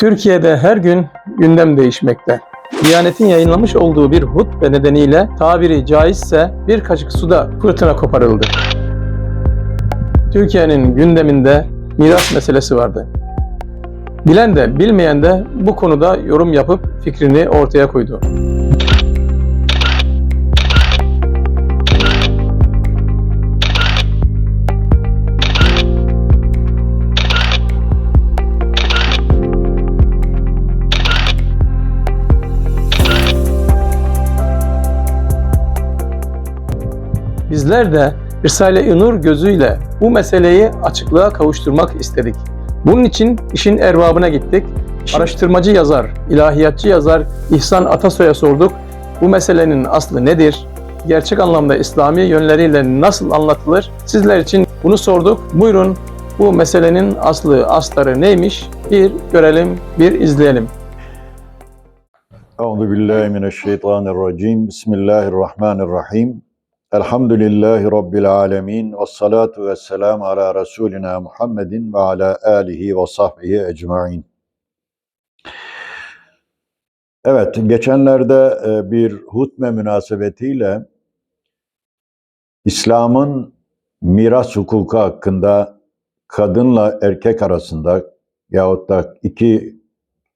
Türkiye'de her gün gündem değişmekte. Diyanet'in yayınlamış olduğu bir hutbe nedeniyle tabiri caizse bir kaşık suda fırtına koparıldı. Türkiye'nin gündeminde miras meselesi vardı. Bilen de bilmeyen de bu konuda yorum yapıp fikrini ortaya koydu. Bizler de Risale-i Nur gözüyle bu meseleyi açıklığa kavuşturmak istedik. Bunun için işin erbabına gittik. Araştırmacı yazar, ilahiyatçı yazar İhsan Atasoy'a sorduk. Bu meselenin aslı nedir? Gerçek anlamda İslami yönleriyle nasıl anlatılır? Sizler için bunu sorduk. Buyurun bu meselenin aslı, astarı neymiş? Bir görelim, bir izleyelim. Euzu billahi mineşşeytanirracim. Bismillahirrahmanirrahim. Elhamdülillahi rabbil alamin ve salatu vesselam ala rasulina Muhammedin ve ala alihi ve sahbihi ecmaîn. Evet, geçenlerde e, bir hutbe münasebetiyle İslam'ın miras hukuku hakkında kadınla erkek arasında yahut da iki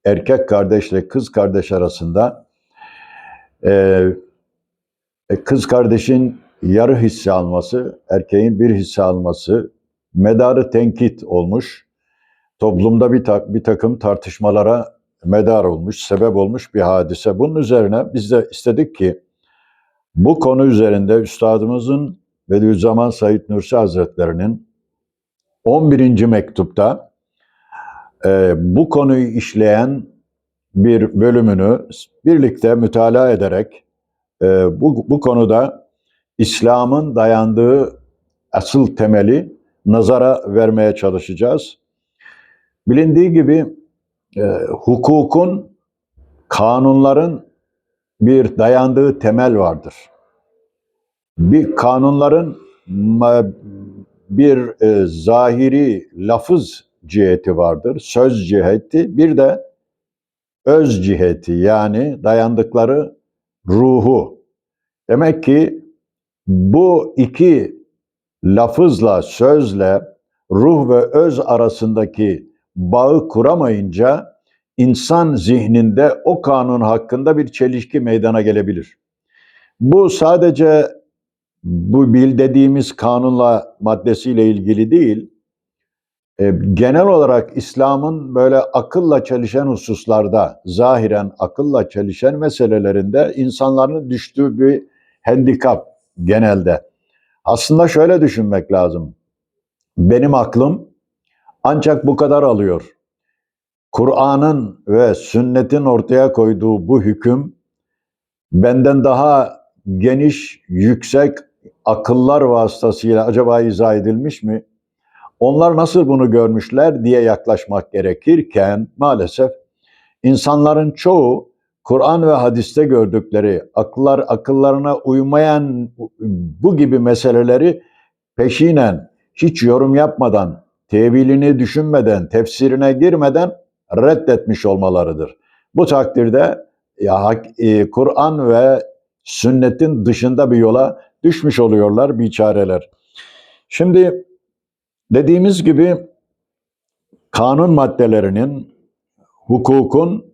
erkek kardeşle kız kardeş arasında e, kız kardeşin yarı hisse alması, erkeğin bir hisse alması medarı tenkit olmuş. Toplumda bir, ta- bir takım tartışmalara medar olmuş, sebep olmuş bir hadise. Bunun üzerine biz de istedik ki bu konu üzerinde Üstadımızın Bediüzzaman Said Nursi Hazretleri'nin 11. mektupta e, bu konuyu işleyen bir bölümünü birlikte mütalaa ederek e, bu, bu konuda İslam'ın dayandığı asıl temeli nazara vermeye çalışacağız. Bilindiği gibi e, hukukun, kanunların bir dayandığı temel vardır. Bir kanunların bir e, zahiri lafız ciheti vardır, söz ciheti, bir de öz ciheti yani dayandıkları ruhu. Demek ki bu iki lafızla, sözle ruh ve öz arasındaki bağı kuramayınca insan zihninde o kanun hakkında bir çelişki meydana gelebilir. Bu sadece bu bil dediğimiz kanunla maddesiyle ilgili değil, e, genel olarak İslam'ın böyle akılla çelişen hususlarda, zahiren akılla çelişen meselelerinde insanların düştüğü bir handikap genelde. Aslında şöyle düşünmek lazım. Benim aklım ancak bu kadar alıyor. Kur'an'ın ve sünnetin ortaya koyduğu bu hüküm benden daha geniş, yüksek akıllar vasıtasıyla acaba izah edilmiş mi? Onlar nasıl bunu görmüşler diye yaklaşmak gerekirken maalesef insanların çoğu Kur'an ve hadiste gördükleri akıllar akıllarına uymayan bu gibi meseleleri peşinen hiç yorum yapmadan, tevilini düşünmeden, tefsirine girmeden reddetmiş olmalarıdır. Bu takdirde ya e, Kur'an ve sünnetin dışında bir yola düşmüş oluyorlar biçareler. Şimdi Dediğimiz gibi kanun maddelerinin, hukukun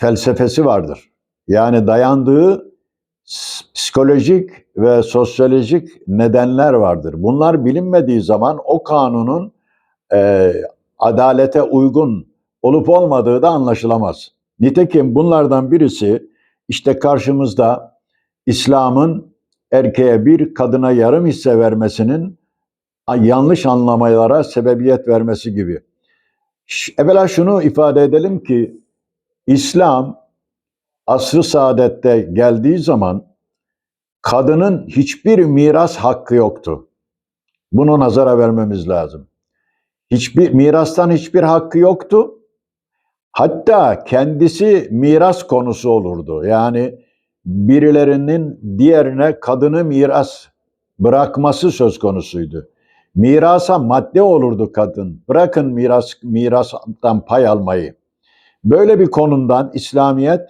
felsefesi vardır. Yani dayandığı psikolojik ve sosyolojik nedenler vardır. Bunlar bilinmediği zaman o kanunun e, adalete uygun olup olmadığı da anlaşılamaz. Nitekim bunlardan birisi işte karşımızda İslam'ın erkeğe bir kadına yarım hisse vermesinin yanlış anlamalara sebebiyet vermesi gibi. Evvela şunu ifade edelim ki İslam asr-ı saadette geldiği zaman kadının hiçbir miras hakkı yoktu. Bunu nazara vermemiz lazım. Hiçbir mirastan hiçbir hakkı yoktu. Hatta kendisi miras konusu olurdu. Yani birilerinin diğerine kadını miras bırakması söz konusuydu. Mirasa madde olurdu kadın. Bırakın miras mirastan pay almayı. Böyle bir konumdan İslamiyet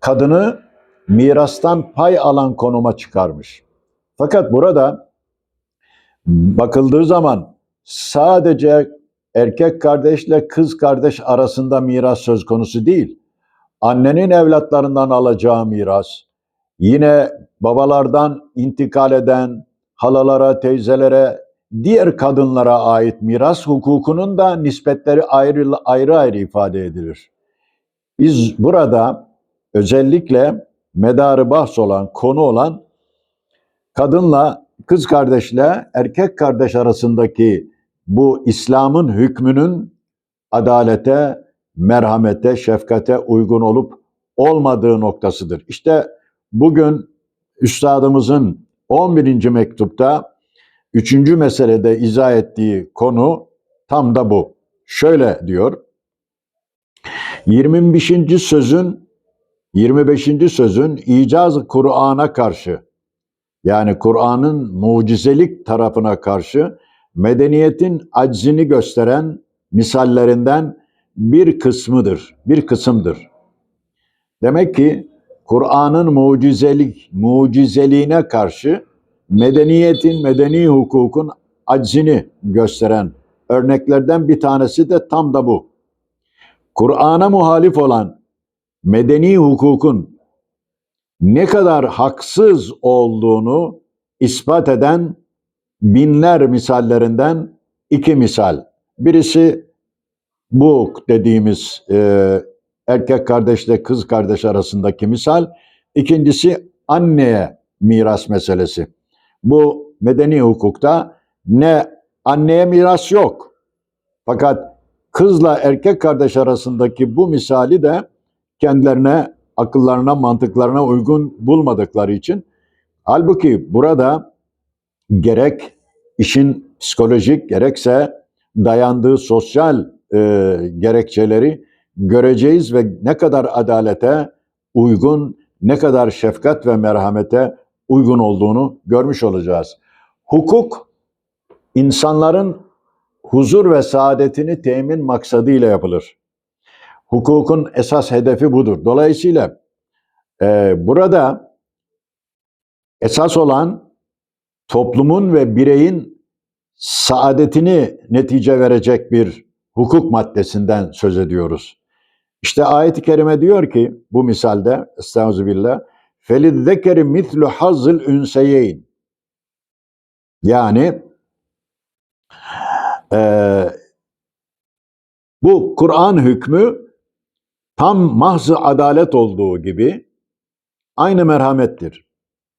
kadını mirastan pay alan konuma çıkarmış. Fakat burada bakıldığı zaman sadece erkek kardeşle kız kardeş arasında miras söz konusu değil. Annenin evlatlarından alacağı miras, yine babalardan intikal eden halalara, teyzelere, diğer kadınlara ait miras hukukunun da nispetleri ayrı ayrı, ayrı ifade edilir. Biz burada özellikle medarı bahs olan, konu olan kadınla kız kardeşle erkek kardeş arasındaki bu İslam'ın hükmünün adalete, merhamete, şefkate uygun olup olmadığı noktasıdır. İşte bugün üstadımızın 11. mektupta 3. meselede izah ettiği konu tam da bu. Şöyle diyor. 25. sözün 25. sözün icaz Kur'an'a karşı yani Kur'an'ın mucizelik tarafına karşı medeniyetin aczini gösteren misallerinden bir kısmıdır, bir kısımdır. Demek ki Kur'an'ın mucizelik, mucizeliğine karşı medeniyetin, medeni hukukun aczini gösteren örneklerden bir tanesi de tam da bu. Kur'an'a muhalif olan medeni hukukun ne kadar haksız olduğunu ispat eden binler misallerinden iki misal. Birisi bu dediğimiz e, erkek kardeşle kız kardeş arasındaki misal. İkincisi anneye miras meselesi. Bu medeni hukukta ne anneye miras yok. Fakat kızla erkek kardeş arasındaki bu misali de kendilerine, akıllarına, mantıklarına uygun bulmadıkları için halbuki burada gerek işin psikolojik gerekse dayandığı sosyal e, gerekçeleri göreceğiz ve ne kadar adalete uygun, ne kadar şefkat ve merhamete uygun olduğunu görmüş olacağız. Hukuk insanların huzur ve saadetini temin maksadıyla yapılır. Hukukun esas hedefi budur. Dolayısıyla e, burada esas olan toplumun ve bireyin saadetini netice verecek bir hukuk maddesinden söz ediyoruz. İşte ayet-i kerime diyor ki bu misalde estağfirullah felizzekeri mislu hazzıl ünseyeyn yani e, bu Kur'an hükmü tam mahzı adalet olduğu gibi aynı merhamettir.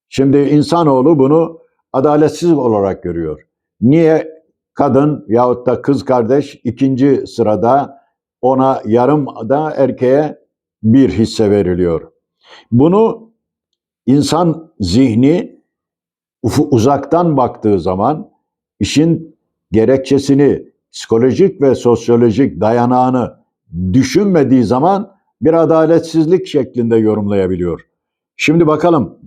Şimdi insanoğlu bunu adaletsiz olarak görüyor. Niye kadın yahut da kız kardeş ikinci sırada ona yarım da erkeğe bir hisse veriliyor. Bunu insan zihni uzaktan baktığı zaman işin gerekçesini, psikolojik ve sosyolojik dayanağını düşünmediği zaman bir adaletsizlik şeklinde yorumlayabiliyor. Şimdi bakalım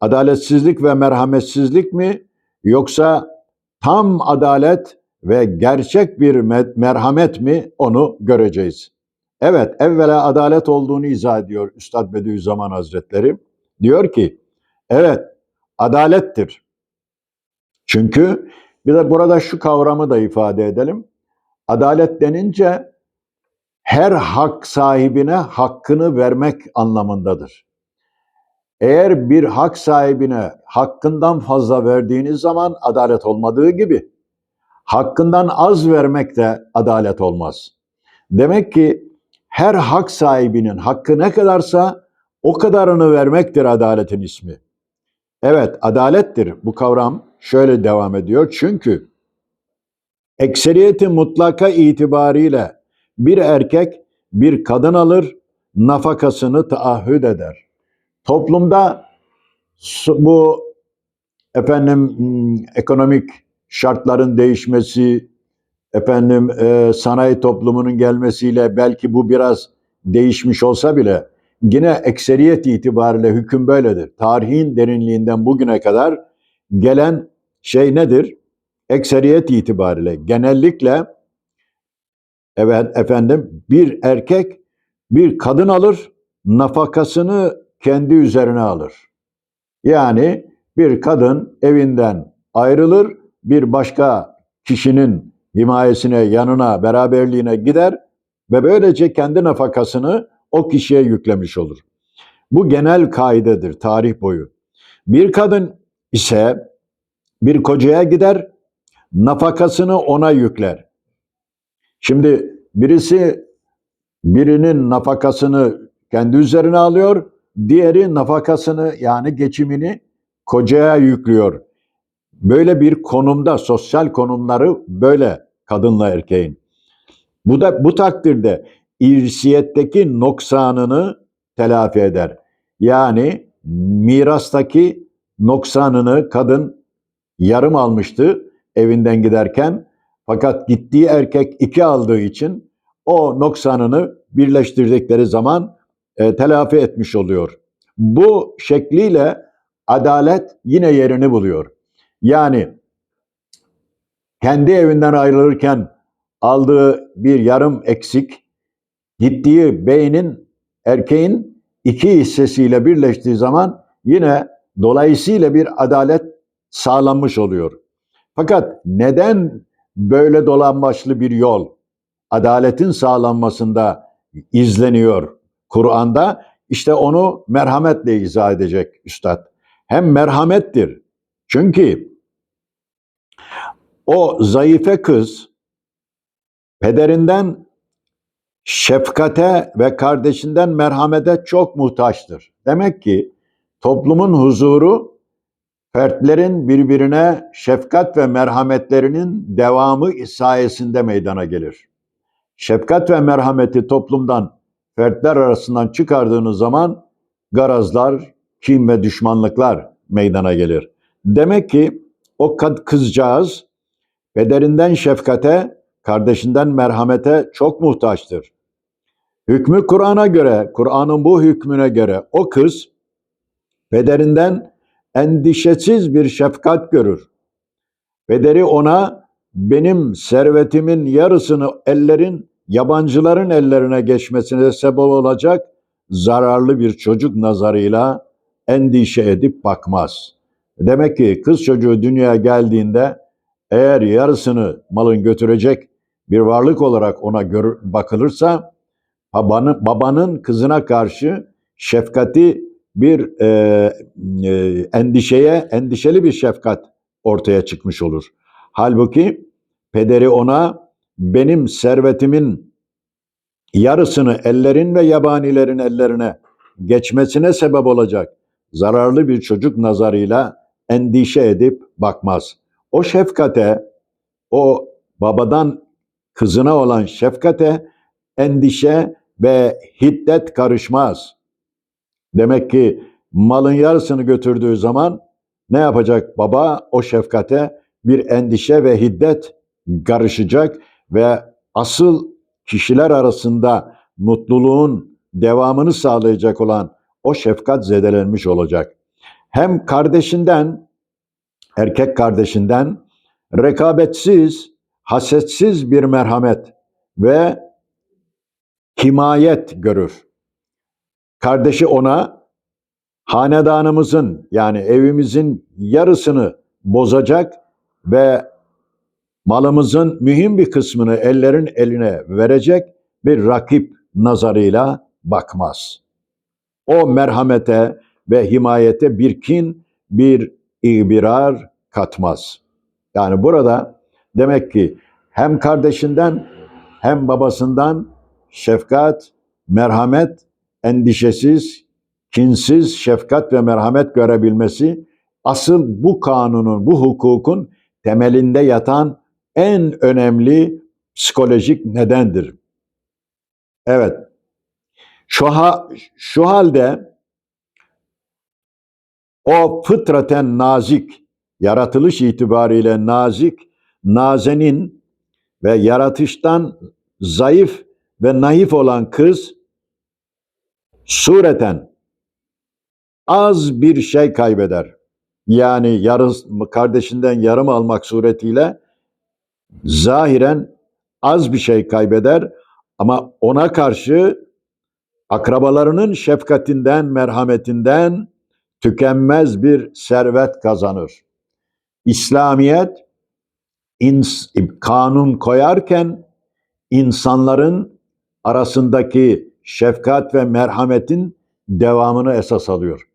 adaletsizlik ve merhametsizlik mi yoksa tam adalet ve gerçek bir merhamet mi onu göreceğiz. Evet, evvela adalet olduğunu izah ediyor Üstad Bediüzzaman Hazretleri. Diyor ki, evet adalettir. Çünkü bir de burada şu kavramı da ifade edelim. Adalet denince her hak sahibine hakkını vermek anlamındadır. Eğer bir hak sahibine hakkından fazla verdiğiniz zaman adalet olmadığı gibi hakkından az vermek de adalet olmaz. Demek ki her hak sahibinin hakkı ne kadarsa o kadarını vermektir adaletin ismi. Evet, adalettir bu kavram. Şöyle devam ediyor. Çünkü ekseriyeti mutlaka itibariyle bir erkek bir kadın alır, nafakasını taahhüt eder. Toplumda bu efendim ekonomik şartların değişmesi, efendim e, sanayi toplumunun gelmesiyle belki bu biraz değişmiş olsa bile yine ekseriyet itibariyle hüküm böyledir. Tarihin derinliğinden bugüne kadar gelen şey nedir? Ekseriyet itibariyle genellikle evet efendim bir erkek bir kadın alır, nafakasını kendi üzerine alır. Yani bir kadın evinden ayrılır, bir başka kişinin himayesine, yanına, beraberliğine gider ve böylece kendi nafakasını o kişiye yüklemiş olur. Bu genel kaidedir tarih boyu. Bir kadın ise bir kocaya gider, nafakasını ona yükler. Şimdi birisi birinin nafakasını kendi üzerine alıyor, diğeri nafakasını yani geçimini kocaya yüklüyor. Böyle bir konumda sosyal konumları böyle kadınla erkeğin. Bu da bu takdirde irsiyetteki noksanını telafi eder. Yani mirastaki noksanını kadın yarım almıştı evinden giderken fakat gittiği erkek iki aldığı için o noksanını birleştirdikleri zaman e, telafi etmiş oluyor. Bu şekliyle adalet yine yerini buluyor. Yani kendi evinden ayrılırken aldığı bir yarım eksik, gittiği beynin, erkeğin iki hissesiyle birleştiği zaman yine dolayısıyla bir adalet sağlanmış oluyor. Fakat neden böyle dolambaçlı bir yol adaletin sağlanmasında izleniyor Kur'an'da? İşte onu merhametle izah edecek üstad. Hem merhamettir. Çünkü o zayıfe kız pederinden şefkate ve kardeşinden merhamete çok muhtaçtır. Demek ki toplumun huzuru fertlerin birbirine şefkat ve merhametlerinin devamı sayesinde meydana gelir. Şefkat ve merhameti toplumdan, fertler arasından çıkardığınız zaman garazlar, kim ve düşmanlıklar meydana gelir. Demek ki o kızcağız bederinden şefkate, kardeşinden merhamete çok muhtaçtır. Hükmü Kur'an'a göre, Kur'an'ın bu hükmüne göre o kız bederinden endişesiz bir şefkat görür. Bederi ona benim servetimin yarısını ellerin, yabancıların ellerine geçmesine sebep olacak zararlı bir çocuk nazarıyla endişe edip bakmaz. Demek ki kız çocuğu dünyaya geldiğinde eğer yarısını malın götürecek bir varlık olarak ona gör- bakılırsa babanın, babanın kızına karşı şefkati bir e, e, endişeye, endişeli bir şefkat ortaya çıkmış olur. Halbuki pederi ona benim servetimin yarısını ellerin ve yabanilerin ellerine geçmesine sebep olacak zararlı bir çocuk nazarıyla endişe edip bakmaz. O şefkate, o babadan kızına olan şefkate endişe ve hiddet karışmaz. Demek ki malın yarısını götürdüğü zaman ne yapacak baba? O şefkate bir endişe ve hiddet karışacak ve asıl kişiler arasında mutluluğun devamını sağlayacak olan o şefkat zedelenmiş olacak. Hem kardeşinden, erkek kardeşinden rekabetsiz, hasetsiz bir merhamet ve himayet görür. Kardeşi ona hanedanımızın yani evimizin yarısını bozacak ve malımızın mühim bir kısmını ellerin eline verecek bir rakip nazarıyla bakmaz. O merhamete ve himayete bir kin, bir ibirar katmaz. Yani burada demek ki hem kardeşinden hem babasından şefkat, merhamet, endişesiz, kinsiz şefkat ve merhamet görebilmesi asıl bu kanunun, bu hukukun temelinde yatan en önemli psikolojik nedendir. Evet. Şu, ha, şu halde o fıtraten nazik, yaratılış itibariyle nazik, nazenin ve yaratıştan zayıf ve naif olan kız sureten az bir şey kaybeder. Yani yarım, kardeşinden yarım almak suretiyle zahiren az bir şey kaybeder ama ona karşı akrabalarının şefkatinden, merhametinden tükenmez bir servet kazanır. İslamiyet ins- kanun koyarken insanların arasındaki şefkat ve merhametin devamını esas alıyor.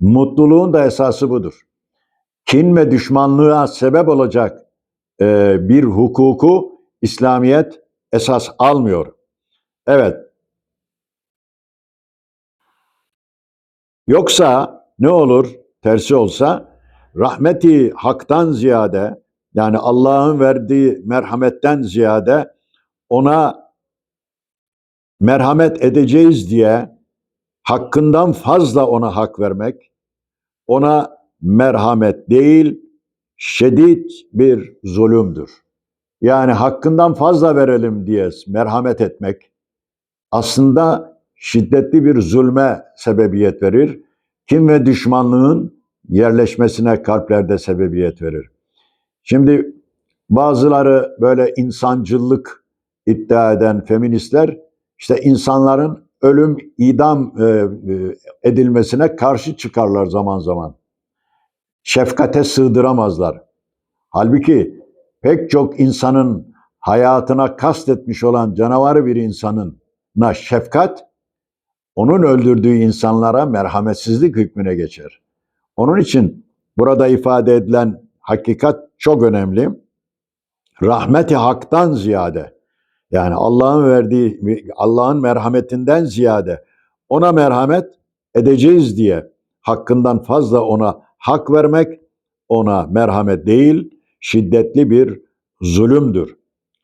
Mutluluğun da esası budur. Kin ve düşmanlığa sebep olacak e, bir hukuku İslamiyet esas almıyor. Evet. Yoksa ne olur tersi olsa rahmeti haktan ziyade yani Allah'ın verdiği merhametten ziyade ona merhamet edeceğiz diye hakkından fazla ona hak vermek ona merhamet değil şiddet bir zulümdür. Yani hakkından fazla verelim diye merhamet etmek aslında şiddetli bir zulme sebebiyet verir. Kim ve düşmanlığın yerleşmesine kalplerde sebebiyet verir. Şimdi bazıları böyle insancıllık iddia eden feministler işte insanların ölüm, idam e, e, edilmesine karşı çıkarlar zaman zaman. Şefkate sığdıramazlar. Halbuki pek çok insanın hayatına kastetmiş olan canavarı bir insanın na şefkat onun öldürdüğü insanlara merhametsizlik hükmüne geçer. Onun için burada ifade edilen hakikat çok önemli. Rahmeti haktan ziyade yani Allah'ın verdiği Allah'ın merhametinden ziyade ona merhamet edeceğiz diye hakkından fazla ona hak vermek ona merhamet değil şiddetli bir zulümdür.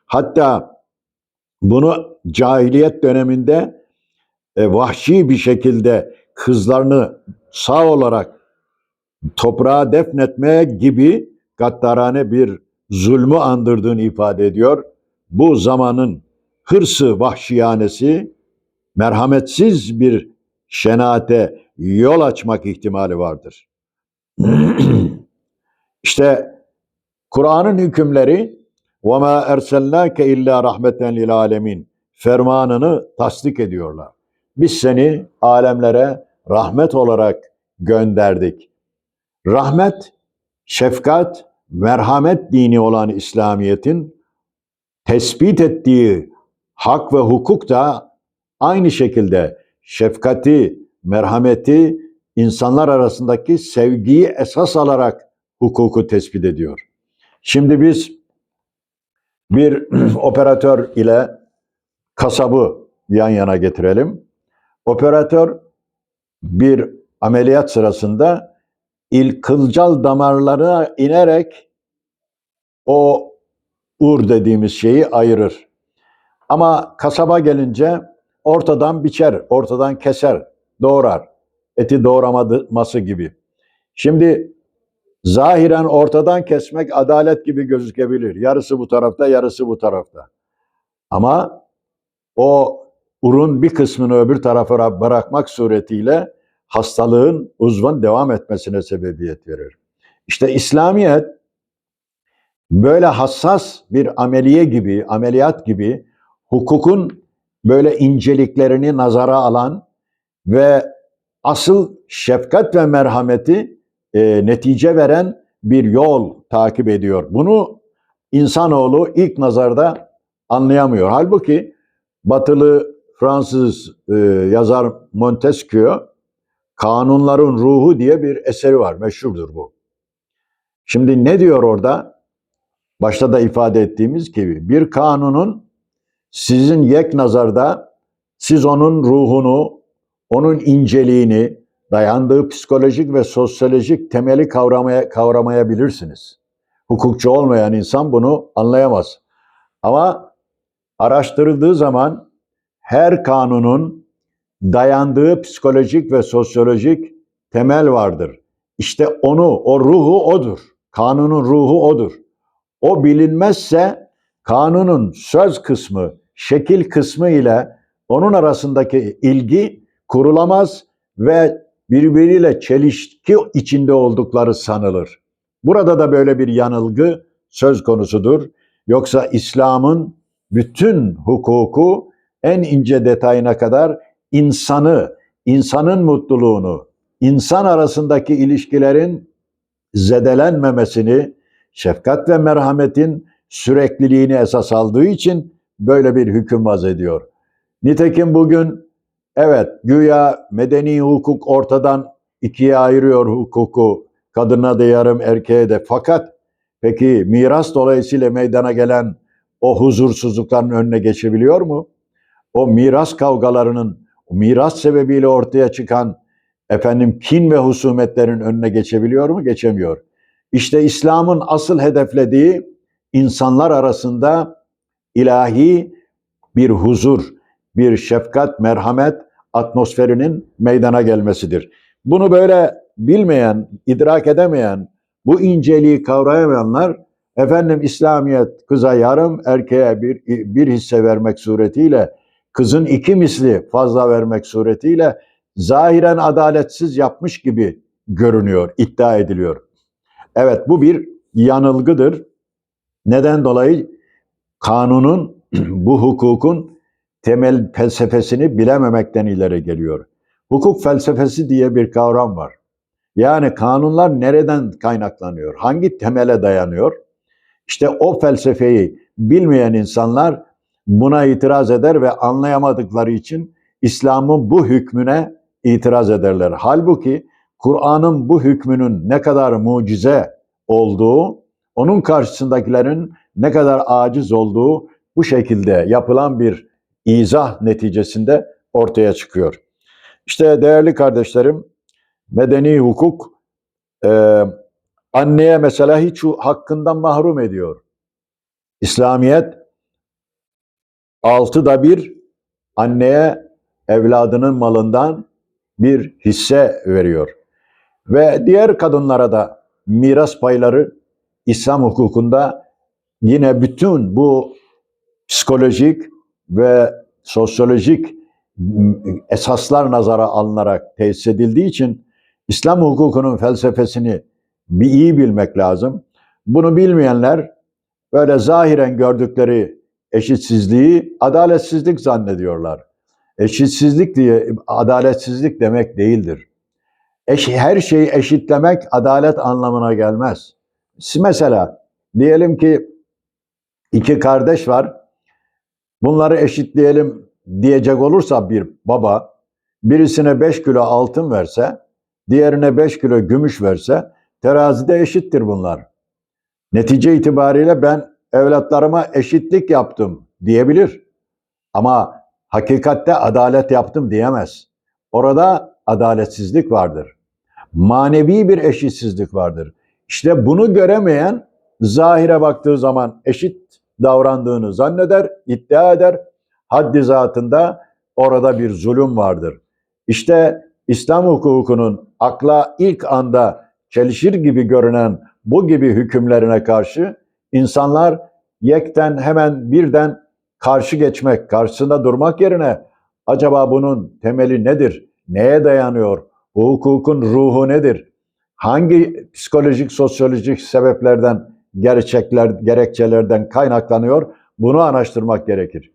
Hatta bunu cahiliyet döneminde e, vahşi bir şekilde kızlarını sağ olarak toprağa defnetmeye gibi gaddarane bir zulmü andırdığını ifade ediyor Bu zamanın hırsı vahşiyanesi merhametsiz bir şenaate yol açmak ihtimali vardır. işte Kur'an'ın hükümleri وَمَا اَرْسَلْنَاكَ اِلَّا رَحْمَةً لِلْعَالَمِينَ fermanını tasdik ediyorlar. Biz seni alemlere rahmet olarak gönderdik. Rahmet, şefkat, merhamet dini olan İslamiyet'in tespit ettiği hak ve hukuk da aynı şekilde şefkati, merhameti, insanlar arasındaki sevgiyi esas alarak hukuku tespit ediyor. Şimdi biz bir operatör ile kasabı yan yana getirelim. Operatör bir ameliyat sırasında il kılcal damarlarına inerek o ur dediğimiz şeyi ayırır. Ama kasaba gelince ortadan biçer, ortadan keser, doğrar. Eti doğramaması gibi. Şimdi zahiren ortadan kesmek adalet gibi gözükebilir. Yarısı bu tarafta, yarısı bu tarafta. Ama o urun bir kısmını öbür tarafa bırakmak suretiyle hastalığın uzvun devam etmesine sebebiyet verir. İşte İslamiyet böyle hassas bir ameliye gibi, ameliyat gibi hukukun böyle inceliklerini nazara alan ve asıl şefkat ve merhameti e, netice veren bir yol takip ediyor. Bunu insanoğlu ilk nazarda anlayamıyor. Halbuki batılı Fransız e, yazar Montesquieu Kanunların Ruhu diye bir eseri var. Meşhurdur bu. Şimdi ne diyor orada? Başta da ifade ettiğimiz gibi bir kanunun sizin yek nazarda siz onun ruhunu, onun inceliğini, dayandığı psikolojik ve sosyolojik temeli kavramaya, kavramayabilirsiniz. Hukukçu olmayan insan bunu anlayamaz. Ama araştırıldığı zaman her kanunun dayandığı psikolojik ve sosyolojik temel vardır. İşte onu, o ruhu odur. Kanunun ruhu odur. O bilinmezse kanunun söz kısmı, şekil kısmı ile onun arasındaki ilgi kurulamaz ve birbiriyle çelişki içinde oldukları sanılır. Burada da böyle bir yanılgı söz konusudur. Yoksa İslam'ın bütün hukuku en ince detayına kadar insanı, insanın mutluluğunu, insan arasındaki ilişkilerin zedelenmemesini, şefkat ve merhametin sürekliliğini esas aldığı için böyle bir hüküm vaz ediyor. Nitekim bugün evet güya medeni hukuk ortadan ikiye ayırıyor hukuku. Kadına da yarım erkeğe de. Fakat peki miras dolayısıyla meydana gelen o huzursuzlukların önüne geçebiliyor mu? O miras kavgalarının, o miras sebebiyle ortaya çıkan efendim kin ve husumetlerin önüne geçebiliyor mu? Geçemiyor. İşte İslam'ın asıl hedeflediği insanlar arasında ilahi bir huzur, bir şefkat, merhamet atmosferinin meydana gelmesidir. Bunu böyle bilmeyen, idrak edemeyen, bu inceliği kavrayamayanlar efendim İslamiyet kıza yarım, erkeğe bir, bir hisse vermek suretiyle, kızın iki misli fazla vermek suretiyle zahiren adaletsiz yapmış gibi görünüyor, iddia ediliyor. Evet bu bir yanılgıdır. Neden dolayı? Kanunun, bu hukukun temel felsefesini bilememekten ileri geliyor. Hukuk felsefesi diye bir kavram var. Yani kanunlar nereden kaynaklanıyor? Hangi temele dayanıyor? İşte o felsefeyi bilmeyen insanlar buna itiraz eder ve anlayamadıkları için İslam'ın bu hükmüne itiraz ederler. Halbuki Kur'an'ın bu hükmünün ne kadar mucize olduğu, onun karşısındakilerin ne kadar aciz olduğu bu şekilde yapılan bir izah neticesinde ortaya çıkıyor. İşte değerli kardeşlerim, medeni hukuk e, anneye mesela hiç hakkından mahrum ediyor. İslamiyet altıda bir anneye evladının malından bir hisse veriyor. Ve diğer kadınlara da miras payları İslam hukukunda yine bütün bu psikolojik ve sosyolojik esaslar nazara alınarak tesis edildiği için İslam hukukunun felsefesini bir iyi bilmek lazım. Bunu bilmeyenler böyle zahiren gördükleri eşitsizliği adaletsizlik zannediyorlar. Eşitsizlik diye adaletsizlik demek değildir. Eş, her şeyi eşitlemek adalet anlamına gelmez. Mesela diyelim ki iki kardeş var. Bunları eşitleyelim diyecek olursa bir baba birisine 5 kilo altın verse, diğerine 5 kilo gümüş verse terazide eşittir bunlar. Netice itibariyle ben evlatlarıma eşitlik yaptım diyebilir. Ama hakikatte adalet yaptım diyemez. Orada adaletsizlik vardır. Manevi bir eşitsizlik vardır. İşte bunu göremeyen zahire baktığı zaman eşit davrandığını zanneder, iddia eder. Haddi zatında orada bir zulüm vardır. İşte İslam hukukunun akla ilk anda çelişir gibi görünen bu gibi hükümlerine karşı insanlar yekten hemen birden karşı geçmek, karşısında durmak yerine acaba bunun temeli nedir? Neye dayanıyor? Bu hukukun ruhu nedir? Hangi psikolojik, sosyolojik sebeplerden, gerçekler, gerekçelerden kaynaklanıyor? Bunu araştırmak gerekir.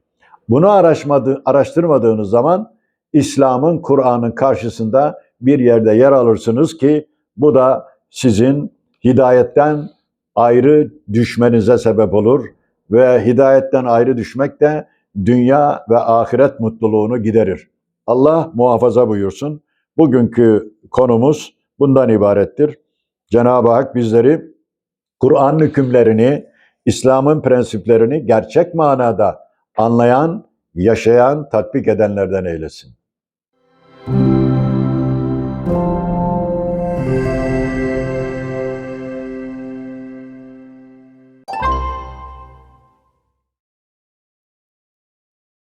Bunu araşmadı, araştırmadığınız zaman İslam'ın, Kur'an'ın karşısında bir yerde yer alırsınız ki bu da sizin hidayetten ayrı düşmenize sebep olur ve hidayetten ayrı düşmek de dünya ve ahiret mutluluğunu giderir. Allah muhafaza buyursun. Bugünkü konumuz bundan ibarettir. Cenab-ı Hak bizleri Kur'an hükümlerini, İslam'ın prensiplerini gerçek manada anlayan, yaşayan, tatbik edenlerden eylesin.